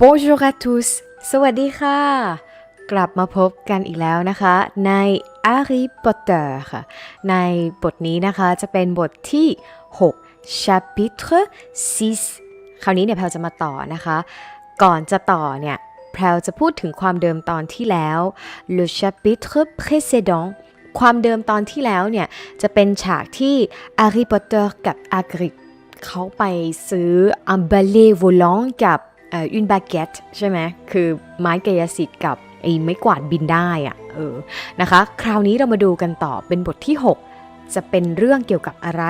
Bonjour à tous สวัสดีค่ะ กลับมาพบกันอีกแล้วนะคะ ใน Harry Potter ค่ะ ในบทนี้นะคะจะเป็นบทที่ 6 chapitre 6 คราวนี้เนี่ยแพลจะมาต่อนะคะ ก่อนจะต่อเนี่ย แพลจะพูดถึงความเดิมตอนที่แล้ว le chapitre précédent ความเดิมตอนที่แล้วเนี่ย จะเป็นฉากที่ Harry Potter กับ Hagrid เขาไปซื้อ un balai volant กับ เอ่อ une baguette ใช่ไหมคือไม้กายสิทธิ์กับไอ้ไม้กวาดบินได้อะเออนะคะ คราวนี้เรามาดูกันต่อเป็นบทที่ 6 จะเป็นเรื่องเกี่ยวกับอะไร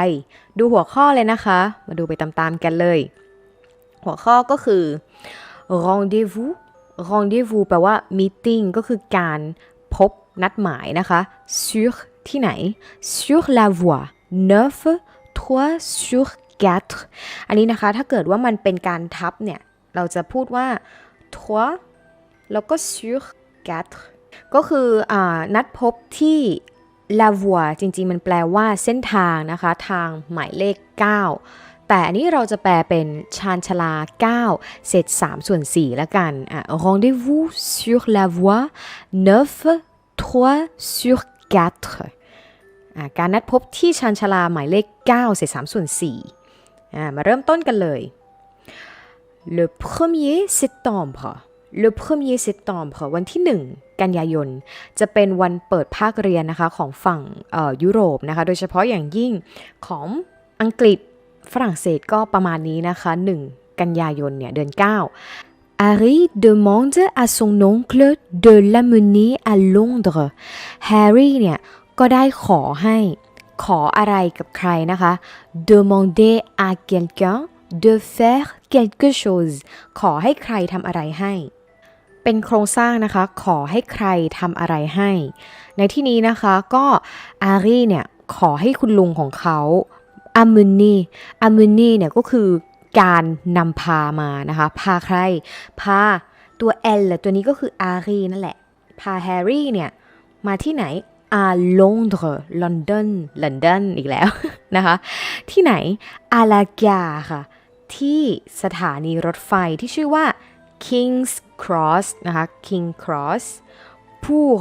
ดูหัวข้อเลยนะคะ มาดูไปตามๆกันเลย หัวข้อก็คือ rendezvous rendezvous แปลว่า meeting ก็คือการพบนัดหมายนะคะ sur ที่ไหน sur la voie 9 3 sur 4อันนี้นะคะถ้าเกิดว่ามันเป็นการทับเนี่ย เราจะพูดว่า3แล้วก็ sur 4ก็คืออนัดพบที่ la voie จริง ๆ มันแปลว่าเส้นทางนะคะ ทางหมายเลข 9 แต่อันนี้เราจะแปลเป็นชานชาลา 9 เศษ3ส่วน4แล้วกันอะ rendez-vous sur la voie 9 3 sur 4การนัดพบที่ชานชาลาหมายเลข 9 เศษ3ส่วน4อ่มาเริ่มต้นกันเลย le 1er septembre le 1er septembre วันที่ 1 กันยายน จะเป็นวันเปิดภาคเรียนนะคะของฝั่งยุโรปนะคะ โดยเฉพาะอย่างยิ่งของอังกฤษฝรั่งเศสก็ประมาณนี้นะคะ 1 กันยายนเนี่ยเดือน 9 Harry demande à son oncle de l'amener à Londres Harry เนี่ยก็ได้ขอให้ขออะไรกับใครนะคะ demander à quelqu'un de faire quelque chose ขอให้ใครทำอะไรให้ เป็นโครงสร้างนะคะ ขอให้ใครทำอะไรให้ ในที่นี้นะคะก็อารีเนี่ยขอให้คุณลุงของเขาอามุนีอามุนีเนี่ยก็คือการนำพามานะคะ พาใคร พาตัว L ตัวนี้ก็คืออารีนั่นแหละ พาแฮร์รี่เนี่ย มาที่ไหนอาลอนดร์ลอนดอนลอนดอนอีกแล้วนะคะ ที่ไหนอาลากาค่ะ ที่สถานีรถไฟที่ชื่อว่า King's Cross นะคะ King Cross pour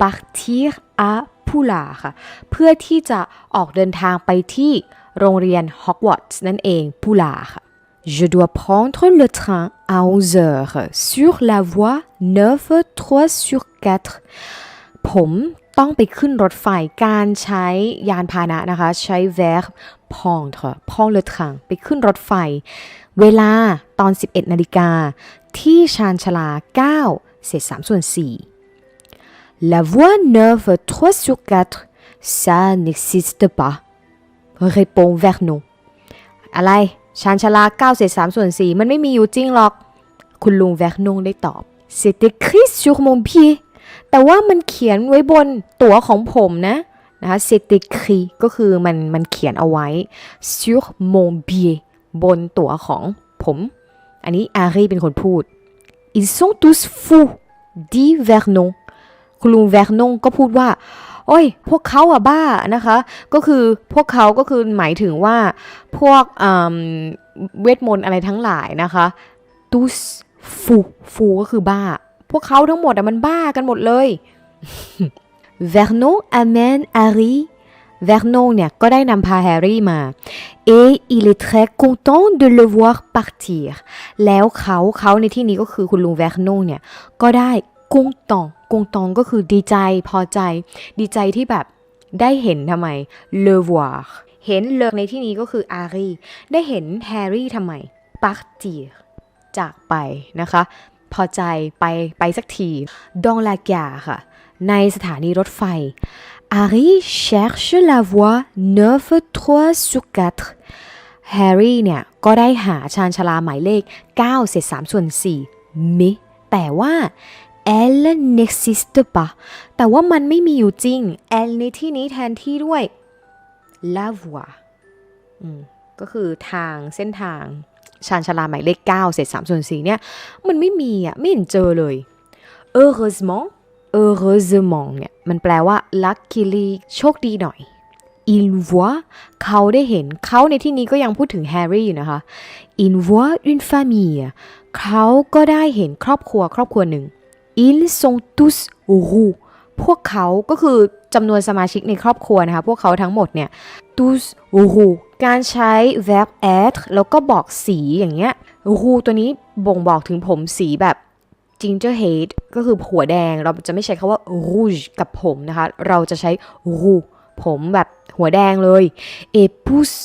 partir à p o u l a ค่ะ เพื่อที่จะออกเดินทางไปที่โรงเรียนฮอกวอตส์นั่นเอง p o u l a ค่ะ Je dois prendre le train à 11 heures sur la voie 9 3 sur 4 ผม ต้องไปขึ้นรถไฟการใช้ยานพาหนะนะคะ ใช้ verb prendre prendre le train ไปขึ้นรถไฟ เวลาตอน 11 นาฬิกา ที่ชานชลา 9 เศษ3ส่วน 4 La voie 9 3 sur 4 ça n'existe pas répond Vernon อะไรชานชลา 9 เศษ3ส่วน 4 มันไม่มีอยู่จริงหรอก คุณลุงแวร์นงได้ตอบ C'est écrit sur mon pied แต่ว่ามันเขียนไว้บนตั๋วของผมนะนะคะ C'est écrit ก็คือมันมันเขียนเอาไว้ sur mon billet บนตั๋วของผม อันนี้อารีเป็นคนพูด Ils sont tous fous dit Vernon คุณลุงแวร์นงก็พูดว่า โอ้ย พวกเขาอะบ้านะคะ ก็คือพวกเขาก็คือหมายถึงว่าพวกเวทมนต์อะไรทั้งหลายนะคะ tous fous fous ก็คือบ้า พวกเขาทั้งหมดอะมันบ้ากันหมดเลย Vernon amène Harry Vernon เนี่ยก็ได้นำพาแฮร์รี่มา et il est très content de le voir partir แล้วเขาเขาในที่นี้ก็คือคุณลุงแวร์นงเนี่ยก็ได้กงตองกงตองก็คือดีใจพอใจ ดีใจที่แบบได้เห็นทำไม le voir เห็นเลิกในที่นี้ก็คืออารีได้เห็นแฮร์รี่ทำไม partir จากไปนะคะ พอใจไปไปสักที dans la gare ค่ะ ในสถานีรถไฟ Harry cherche la voie 9 3 sur 4แฮร์รี่เนี่ย ก็ได้หาชานชาลาหมายเลข9เศษ3ส่วน4 mais แต่ว่า elle n'existe pas แต่ว่ามันไม่มีอยู่จริง elle ในที่นี้แทนที่ด้วย la voie ก็คือทางเส้นทาง ชานชาลาหมายเลข9เศษ3ส่วน4เนี่ย มันไม่มีอะ ไม่เห็นเจอเลย heureusement heureusement เนี่ย มันแปลว่า luckily โชคดีหน่อย il voit เขาได้เห็นเขาในที่นี้ก็ยังพูดถึงแฮร์รี่อยู่นะคะ il voit une famille เขาก็ได้เห็นครอบครัวครอบครัวหนึ่ง ils sont tous roux พวกเขาก็คือ จำนวนสมาชิกในครอบครัวนะคะพวกเขาทั้งหมดเนี่ย tous roux การใช้ verb être แล้วก็บอกสีอย่างเงี้ย roux ตัวนี้บ่งบอกถึงผมสีแบบ ginger head ก็คือหัวแดงเราจะไม่ใช้คาว่า rouge กับผมนะคะ เราจะใช้ roux ผมแบบหัวแดงเลย et pousse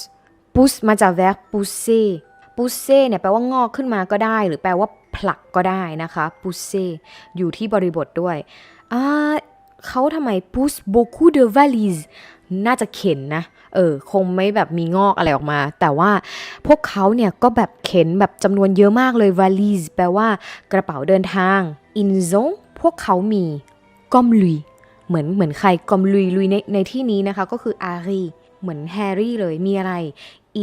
pousse มาจาก verb pousser pousser เนี่ยแปลว่างอกขึ้นมาก็ได้ หรือแปลว่าผลักก็ได้นะคะ pousser อยู่ที่บริบทด้วยอ่า เขาทำไม pousse beaucoup de valises น่าจะเข็นนะ เออ คงไม่แบบมีงอกอะไรออกมา แต่ว่าพวกเขาเนี่ยก็แบบเข็นแบบจำนวนเยอะมากเลย valise แปลว่ากระเป๋าเดินทาง ils ont พวกเขามี comme lui เหมือนเหมือนใคร comme lui lui ในในที่นี้นะคะ ก็คือ Harry เหมือนแฮร์รี่เลย มีอะไร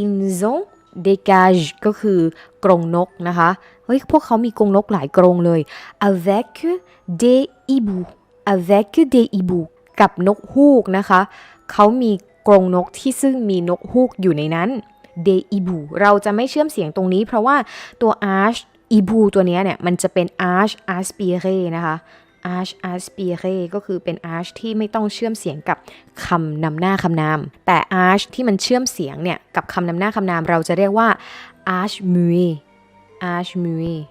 ils ont des cages ก็คือกรงนกนะคะ เฮ้ย พวกเขามีกรงนกหลายกรงเลย avec des hiboux avec des hiboux กับนกฮูกนะคะ เขามีกรงนกที่ซึ่งมีนกฮูกอยู่ในนั้น des hiboux เราจะไม่เชื่อมเสียงตรงนี้ เพราะว่าตัว arch hiboux ตัวนี้เนี่ยมันจะเป็น arch aspiré นะคะ arch aspiré ก็คือเป็น arch ที่ไม่ต้องเชื่อมเสียงกับคำนำหน้าคำนาม แต่ arch ที่มันเชื่อมเสียงเนี่ยกับคำนำหน้าคำนามเราจะเรียกว่า arch muet arch muet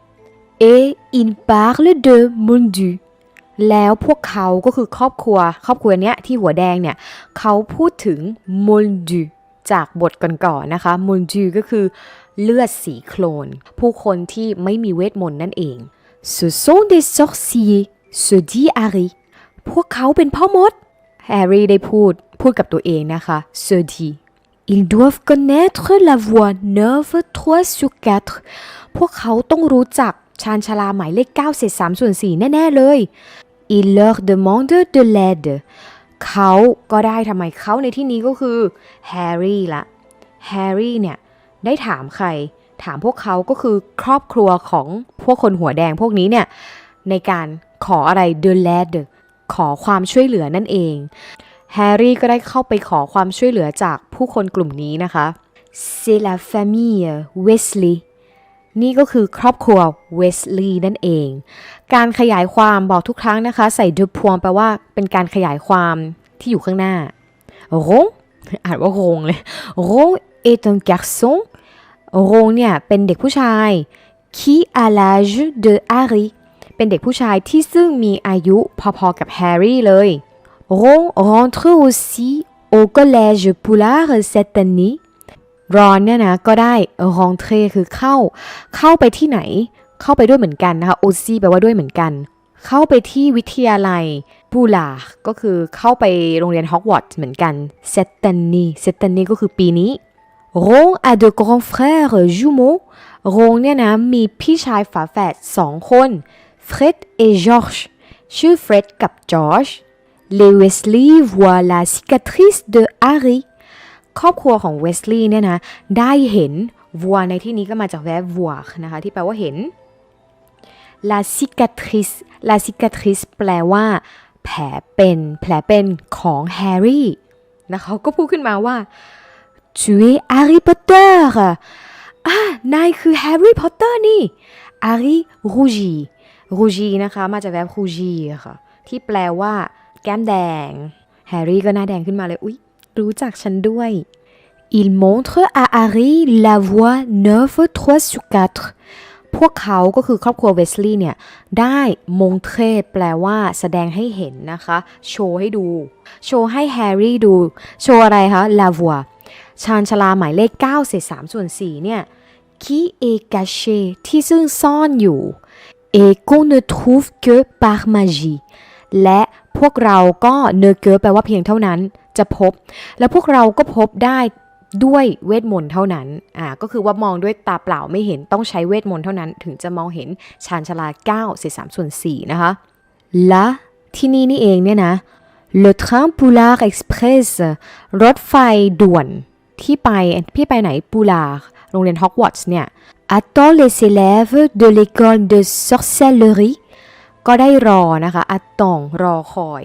et il parle de Mondu แล้วพวกเขาก็คือครอบครัว ครอบครัวเนี้ยที่หัวแดงเนี่ยเขาพูดถึง Mondu จากบทก่อนๆนะคะ Mondu ก็คือเลือดสีโคลน ผู้คนที่ไม่มีเวทมนต์นั่นเอง Ce sont des sorciers se dit Harry พวกเขาเป็นพ่อมด แฮร์รี่ได้พูด พูดกับตัวเองนะคะ se dit Ils doivent connaître la voie 9 3 sur 4พวกเขาต้องรู้จักชานชาลาหมายเลข9เศษ3ส่วน4แน่ ๆ เลย Il leur demande de l'aide เขาก็ได้ทำไมเขาในที่นี้ก็คือแฮร์รี่ละแฮร์รี่เนี่ยได้ถามใคร ถามพวกเขาก็คือครอบครัวของพวกคนหัวแดงพวกนี้เนี่ย ในการขออะไร de l'aide ขอความช่วยเหลือนั่นเองแฮร์รี่ก็ได้เข้าไปขอความช่วยเหลือจากผู้คนกลุ่มนี้นะคะ c'est la famille Wesley นี่ก็คือครอบครัวเวสลีย์นั่นเอง การขยายความบอกทุกครั้งนะคะ ใส่ดูพวงแปลว่าเป็นการขยายความที่อยู่ข้างหน้า Ron อ่านว่าโรงเลย Ron est un garçon Ron เนี่ยเป็นเด็กผู้ชาย qui a l'âge de Harry เป็นเด็กผู้ชายที่ซึ่งมีอายุพอๆกับแฮร์รี่เลย Ron rentre aussi au collège Poulard cette année รอนเนี่ยนะก็ได้ rentre คือเข้า เข้าไปที่ไหน เข้าไปด้วยเหมือนกันนะคะ aussi แปลว่าด้วยเหมือนกัน เข้าไปที่วิทยาลัยปูลาก็คือเข้าไปโรงเรียนฮอกวอตส์เหมือนกัน cette année cette année ก็คือปีนี้ Ron a de grands frères jumeaux Ron เนี่ยนะมีพี่ชายฝาแฝดสองคน Fred et George ชื่อ Fred กับ George Les Weasley voient la cicatrice de Harry ครอบครัวของเวสลีย์เนี่ยนะได้เห็นวัวในที่นี้ก็มาจากแวบวัวนะคะที่แปลว่าเห็น la cicatrice la cicatrice แปลว่า แผลเป็น แผลเป็นของแฮร์รี่นะคะเขาก็พูดขึ้นมาว่า tu es Harry Potter อ่านายคือแฮร์รี่พอตเตอร์นี่ Harry rougit rougit นะคะมาจากแวบ rougi ค่ะที่แปลว่า แก้มแดง แฮร์รี่ก็หน้าแดงขึ้นมาเลยอุ๊ย รู้จักฉันด้วย Il montre à Harry la voie 9 3 sur 4พวกเขาก็คือครอบครัวเวสลีย์เนี่ย ได้มงเทแปลว่าแสดงให้เห็นนะคะ โชว์ให้ดู โชว์ให้แฮร์รี่ดู โชว์อะไรคะ la voie ชานชลาหมายเลข9เศษ3ส่วน4เนี่ย qui est caché ที่ซึ่งซ่อนอยู่ et qu'on ne trouve que par magie และพวกเราก็เนเกอแปลว่าเพียงเท่านั้น จะพบ แล้วพวกเราก็พบได้ด้วยเวทมนต์เท่านั้น อ่า ก็คือว่ามองด้วยตาเปล่าไม่เห็นต้องใช้เวทมนต์เท่านั้น ถึงจะมองเห็นชานชาลา9เศษ3ส่วน4นะคะ และที่นี่นี่เองเนี่ยนะ Le train Poulard Express รถไฟด่วนที่ไปพี่ไปไหนปูลาโรงเรียนฮอกวอตส์เนี่ย attend les élèves de l'école de sorcellerie ก็ได้รอนะคะ attend รอคอย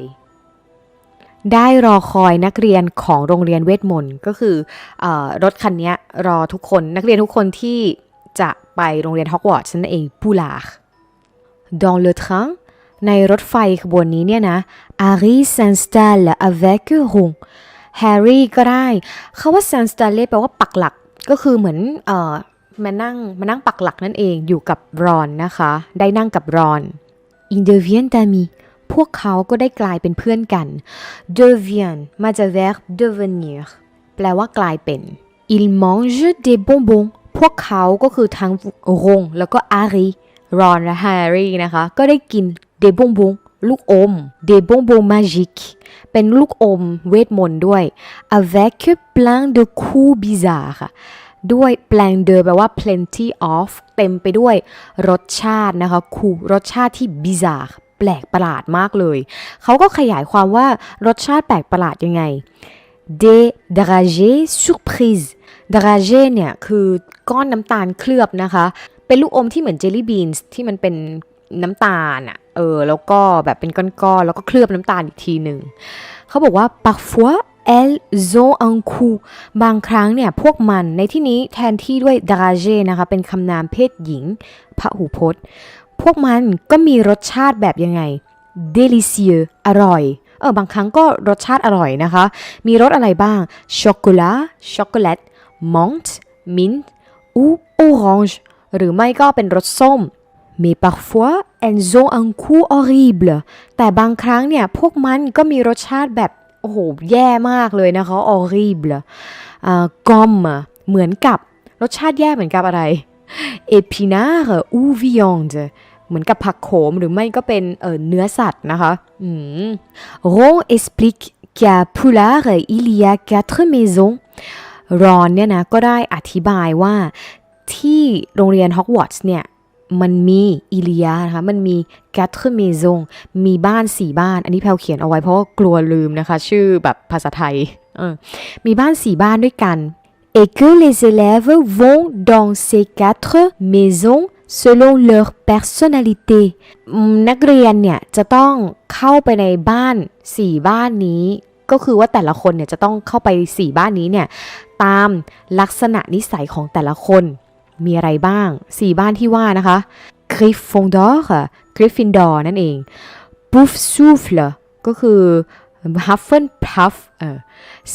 ได้รอคอยนักเรียนของโรงเรียนเวทมนต์ก็คืออรถคันนี้รอทุกคนนักเรียนทุกคนที่จะไปโรงเรียนฮอกวอตส์นั่นเองปูลา Dans le train ในรถไฟขบวนนี้เนี่ยนะ Harry s'installe avec Ron Harry ก็ได้คาว่า s'installe แปลว่าปักหลักก็คือเหมือนเอ่อมานั่งมานั่งปักหลักนั่นเองอยู่กับรอนนะคะ ได้นั่งกับรอน Ils deviennent amis พวกเขาก็ได้กลายเป็นเพื่อนกัน devient มาจาก verb devenir แปลว่ากลายเป็น Il mange des bonbons พวกเขาก็คือทั้งรงแล้วก็อารีรอนและแฮร์รี่นะคะ ก็ได้กิน des bonbons ลูกอม des bonbons magiques เป็นลูกอมเวทมนต์ด้วย avec plein de coups bizarres ค่ะ ด้วย plein de แปลว่า plenty of เต็มไปด้วยรสชาตินะคะคูรสชาติที่ bizarre แปลกประหลาดมากเลย เขาก็ขยายความว่ารสชาติแปลกประหลาดยังไง des dragées surprise dragée เนี่ย คือก้อนน้ำตาลเคลือบนะคะ เป็นลูกอมที่เหมือนเจลลี่บีนส์ที่มันเป็นน้ำตาลอะเออ แล้วก็แบบเป็นก้อนๆ แล้วก็เคลือบน้ำตาลอีกทีหนึ่ง เขาบอกว่า parfois elles ont un coup บางครั้งเนี่ย พวกมันในที่นี้แทนที่ด้วย dragée นะคะ เป็นคำนามเพศหญิงพระหูพจน์ พวกมันก็มีรสชาติแบบยังไง délicieux อร่อย เออ บางครั้งก็รสชาติอร่อยนะคะ มีรสอะไรบ้าง ช็อกโกแลต ช็อกโกแลต มอนต์ มินต์ ou orange หรือไม่ก็เป็นรสส้ม mais parfois elles ont un goût horrible แต่บางครั้งเนี่ย พวกมันก็มีรสชาติแบบ โอ้โห แย่มากเลยนะคะ horrible อ่า gomme เหมือนกับรสชาติแย่เหมือนกับอะไร épinard ou viande เหมือนกับผักโขมหรือไม่ก็เป็นเออเนื้อสัตว์นะคะอืม Ron explique qu'à Poulard il y a quatre maisons รอนเนี่ยนะก็ได้อธิบายว่าที่โรงเรียนฮอกวอตส์เนี่ยมันมีอิเลียนะคะ มันมี quatre m a i s o n มีบ้านสี่บ้าน อันนี้แพลวเขียนเอาไว้เพราะว่ากลัวลืมนะคะ ชื่อแบบภาษาไทยออมีบ้านสี่บ้านด้วยกัน et que les élèves vont dans ces quatre maisons selon leur personnalité นักเรียนเนี่ยจะต้องเข้าไปในบ้านสี่บ้านนี้ ก็คือว่าแต่ละคนเนี่ยจะต้องเข้าไปสี่บ้านนี้เนี่ยตามลักษณะนิสัยของแต่ละคนมีอะไรบ้างสี่บ้านที่ว่านะคะ Gryffindor ค่ะ Gryffindor นั่นเอง Poufsouffle ก็คือ Hufflepuff เออ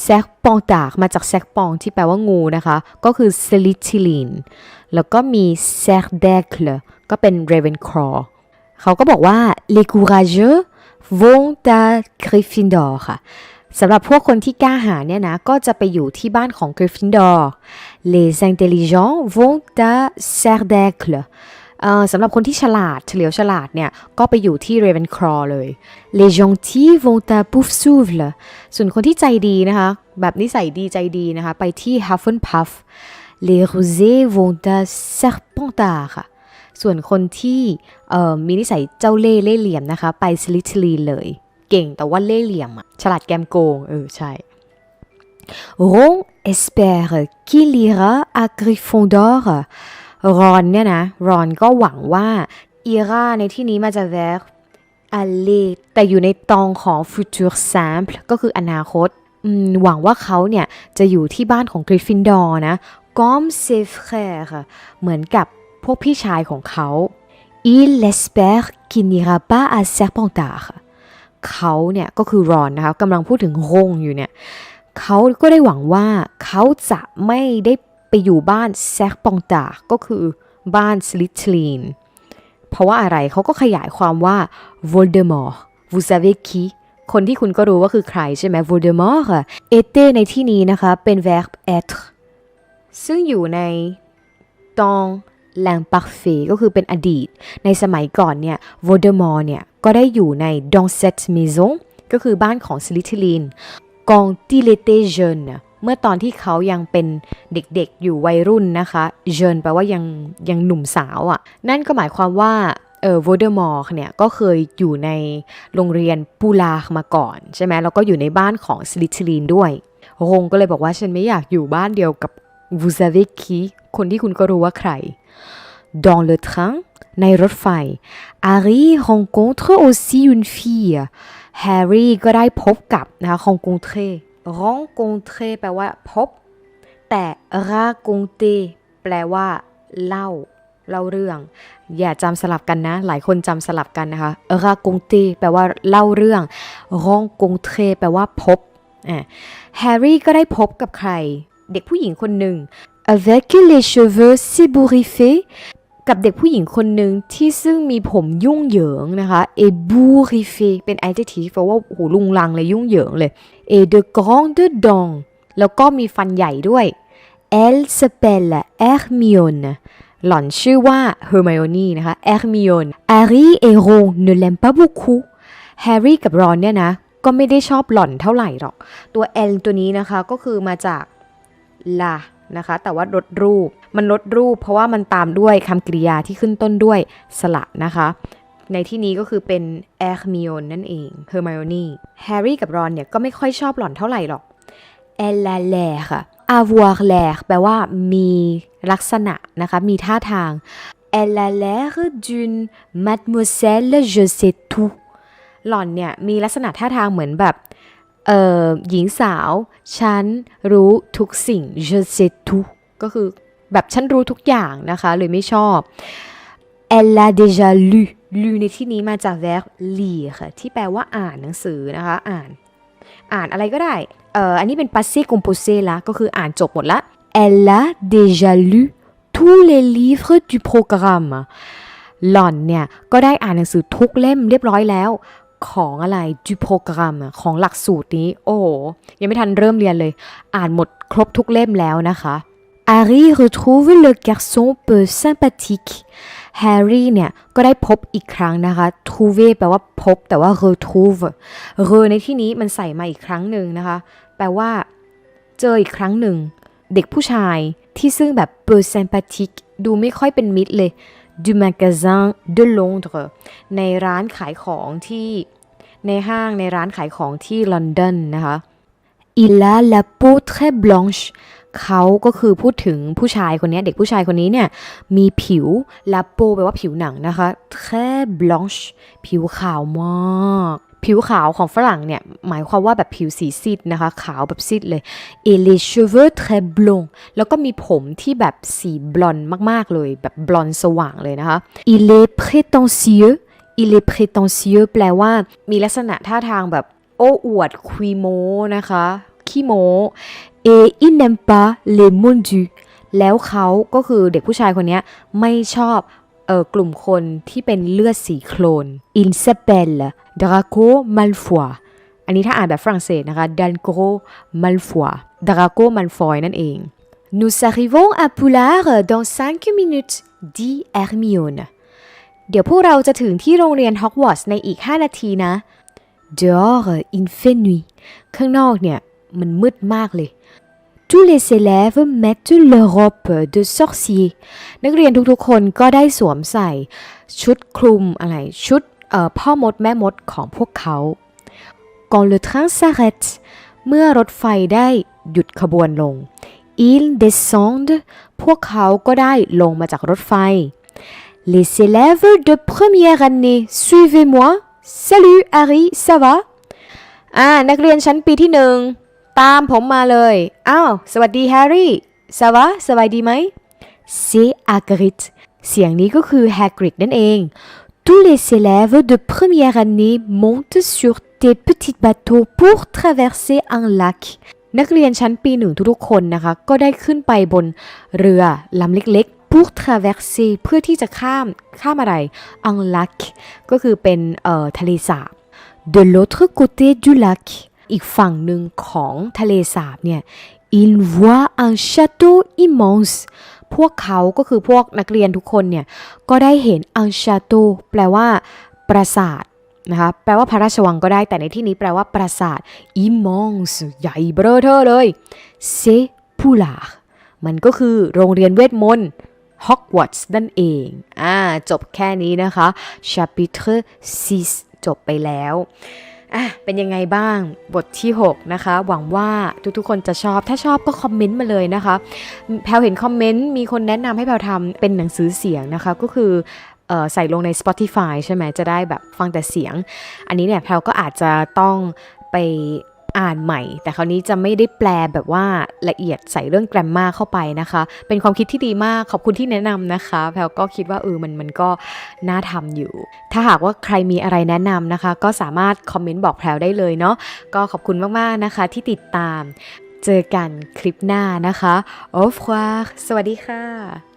แซกปองตากมาจากแซกปองที่แปลว่างูนะคะ ก็คือเซลิทิลินแล้วก็มีแซกเดกเลก็เป็นเรเวนครอเขาก็บอกว่า les courageux vont à Gryffindor ค่ะสำหรับพวกคนที่กล้าหาเนี่ยนะ ก็จะไปอยู่ที่บ้านของกริฟฟินดอร์ les intelligents vont à Serdecle สำหรับคนที่ฉลาดเฉลียวฉลาดเนี่ย ก็ไปอยู่ที่ Ravenclaw เลย les gentils vont à Poufsouffle ส่วนคนที่ใจดีนะคะ แบบนิสัยดีใจดีนะคะ ไปที่ Hufflepuff les rusés vont à Serpentard ค่ะส่วนคนที่มีนิสัยเจ้าเล่เล่เหลี่ยมนะคะ ไป Slytherin เลย เก่งแต่ว่าเล่เหลี่ยมอะฉลาดแกมโกง เออ ใช่ Ron espère qu'il ira à Gryffondor รอนเนี่ยนะ รอนก็หวังว่า ira ในที่นี้มาจาก verb aller แต่อยู่ในตองของ future simple ก็คืออนาคต หวังว่าเขาเนี่ย จะอยู่ที่บ้านของ Gryffindor นะ comme ses frères เหมือนกับพวกพี่ชายของเขา il espère qu'il n'ira pas à Serpentard เขาเนี่ย ก็คือรอนนะคะกำลังพูดถึงโฮงอยู่เนี่ย เขาก็ได้หวังว่าเขาจะไม่ได้ ไปอยู่บ้านแซกปองตาก็คือบ้านสลิทลีนเพราะว่าอะไรเขาก็ขยายความว่า Voldemort vous savez qui คนที่คุณก็รู้ว่าคือใครใช่ไหม Voldemort ค่ะ était ในที่นี้นะคะ เป็น verb être ซึ่งอยู่ในตอง l'imparfait ก็คือเป็นอดีต ในสมัยก่อนเนี่ย Voldemort เนี่ย ก็ได้อยู่ใน dans cette maison ก็คือบ้านของสลิทลีนกองติ เมื่อตอนที่เขายังเป็นเด็กๆอยู่วัยรุ่นนะคะเจนแปลว่ายังยังหนุ่มสาวอะ่ะ นั่นก็หมายความว่าเออโวเดอร์มอร์เนี่ยก็เคยอยู่ในโรงเรียนปูลามาก่อนใช่ไหมแล้วก็อยู่ในบ้านของสลิทลีนด้วยฮงก็เลยบอกว่าฉันไม่อยากอยู่บ้านเดียวกับวูซาเวคีคนที่คุณก็รู้ว่าใคร dans le train ในรถไฟ Harry rencontre aussi une fille แฮร์รี่ก็ได้พบกับนะคะ rencontre rencontre แปลว่าพบ แต่ raconter แปลว่า เล่า เล่าเรื่อง อย่าจำสลับกันนะ หลายคนจำสลับกันนะคะ raconter แปลว่าเล่าเรื่อง rencontrer แปลว่าพบแฮร์รี่ก็ได้พบกับใคร เด็กผู้หญิงคนหนึ่ง avec les cheveux s'ébouriffer กับเด็กผู้หญิงคนหนึ่งที่ซึ่งมีผมยุ่งเหยิงนะคะ ébouriffé เป็น adjective แปลว่าโอ้โหลุงลังเลยยุ่งเหยิงเลย et de grandes dents แล้วก็มีฟันใหญ่ด้วย elle s'appelle Hermione หล่อนชื่อว่า Hermione นะคะ Hermione Harry et Ron ne l'aiment pas beaucoup Harry กับ Ron เนี่ยนะ ก็ไม่ได้ชอบหล่อนเท่าไหร่หรอก ตัว L ตัวนี้นะคะก็คือมาจาก la นะคะ แต่ว่าลดรูป มันลดรูป เพราะว่ามันตามด้วยคำกริยาที่ขึ้นต้นด้วยสระนะคะ ในที่นี้ก็คือเป็น Hermione นั่นเอง Hermione Harry กับ Ron เนี่ยก็ไม่ค่อยชอบหล่อนเท่าไหร่หรอก Elle a l'air ค่ะ avoir l'air แปลว่ามีลักษณะนะคะ มีท่าทาง Elle a l'air d'une mademoiselle je sais tout หล่อนเนี่ยมีลักษณะท่าทางเหมือนแบบ เอ่อหญิงสาว ฉันรู้ทุกสิ่ง je sais tout ก็คือแบบฉันรู้ทุกอย่างนะคะ เลยไม่ชอบ Elle a déjà lu lu ในที่นี้มาจาก verb lire ค่ะที่แปลว่าอ่านหนังสือนะคะ อ่าน อ่านอะไรก็ได้ เอ่อ อันนี้เป็น passé composé ละ ก็คืออ่านจบหมดละ Elle a déjà lu tous les livres du programme หล่อนเนี่ย ก็ได้อ่านหนังสือทุกเล่มเรียบร้อยแล้ว ของอะไร du programme อะของหลักสูตรนี้ โอ้ยังไม่ทันเริ่มเรียนเลย อ่านหมดครบทุกเล่มแล้วนะคะ Harry retrouve le garçon peu sympathique Harry เนี่ย ก็ได้พบอีกครั้งนะคะ trouve แปลว่าพบ แต่ว่า retrouve re ในที่นี้มันใส่มาอีกครั้งหนึ่งนะคะ แปลว่า เจออีกครั้งหนึ่ง เด็กผู้ชายที่ซึ่งแบบ peu sympathique ดูไม่ค่อยเป็นมิตรเลย du magasin de Londres ในร้านขายของที่ในห้างในร้านขายของที่ลอนดอนนะคะ il a la peau très blanche เขาก็คือพูดถึงผู้ชายคนนี้ เด็กผู้ชายคนนี้เนี่ย มีผิว la peau แปลว่าผิวหนังนะคะ très blanche ผิวขาวมาก ผิวขาวของฝรั่งเนี่ย หมายความว่าแบบผิวสีซีดนะคะ ขาวแบบซีดเลย et les cheveux très blonds แล้วก็มีผมที่แบบสีบลอนด์มากๆเลย แบบบลอนด์สว่างเลยนะคะ il est prétentieux il est prétentieux แปลว่ามีลักษณะท่าทางแบบโอ้อวดคุยโมนะคะ ขี้โม et il n'aime pas les mondus แล้วเขาก็คือเด็กผู้ชายคนนี้ไม่ชอบ ออกลุ่มคนที่เป็นเลือดสีโคลน il s'appelle Draco Malfoy อันนี้ถ้าอ่านแบบฝรั่งเศสนะคะ Draco Malfoy Draco Malfoy นั่นเอง Nous arrivons à Poulard dans 5 minutes dit Hermione เดี๋ยวพวกเราจะถึงที่โรงเรียนฮอกวอตส์ในอีก 5 นาทีนะ Dehors il fait nuit ข้างนอกเนี่ยมันมืดมากเลย Tous les élèves mettent leur robe de sorcier นักเรียนทุกๆ คนก็ได้สวมใส่ ชุดคลุมอะไร ชุดพ่อมดแม่มดของพวกเขา Quand le train s'arrête เมื่อรถไฟได้หยุดขบวนลง Ils descendent พวกเขาก็ได้ลงมาจากรถไฟ Les élèves de première année suivez-moi Salut Harry ça va อ่า นักเรียนชั้นปีที่หนึ่ง ตามผมมาเลย อ้าว สวัสดีแฮร์รี่สวัสบายดีไหมเซอากริดเสียงนี้ก็คือแฮกริดนั่นเอง Tous les élèves de première année montent sur des petits bateaux pour traverser un lac นักเรียนชั้นปีหนึ่งทุกๆคนนะคะ ก็ได้ขึ้นไปบนเรือลำเล็กๆ pour traverser เพื่อที่จะข้ามข้ามอะไร un lac ก็คือเป็นทะเลสาบ de l'autre côté du lac อีกฝั่งหนึ่งของทะเลสาบเนี่ย il voit un château immense พวกเขาก็คือพวกนักเรียนทุกคนเนี่ย ก็ได้เห็น un château แปลว่า ปราสาทนะคะแปลว่าพระราชวังก็ได้แต่ในที่นี้แปลว่าปราสาท immense ใหญ่เบ้อเร่อเลย c'est p o u l a r มันก็คือโรงเรียนเวทมนต์ Hogwarts นั่นเอง อ่า จบแค่นี้นะคะ chapitre 6 จบไปแล้ว อะเป็นยังไงบ้างบทที่ 6 นะคะ หวังว่าทุกๆ คนจะชอบถ้าชอบก็คอมเมนต์มาเลยนะคะแพลวเห็นคอมเมนต์มีคนแนะนำให้แพลวทำเป็นหนังสือเสียงนะคะก็คือใส่ลงใน Spotify ใช่ไหมจะได้แบบฟังแต่เสียง อันนี้เนี่ยแพลวก็อาจจะต้องไป อ่านใหม่ แต่คราวนี้จะไม่ได้แปลแบบว่าละเอียดใส่เรื่องแกรมมาเข้าไปนะคะ เป็นความคิดที่ดีมากขอบคุณที่แนะนำนะคะ แพลก็คิดว่าเออมันมันก็น่าทำอยู่ ถ้าหากว่าใครมีอะไรแนะนำนะคะ ก็สามารถคอมเมนต์บอกแพลได้เลยเนาะก็ขอบคุณมากๆนะคะที่ติดตาม เจอกันคลิปหน้านะคะ au revoir สวัสดีค่ะ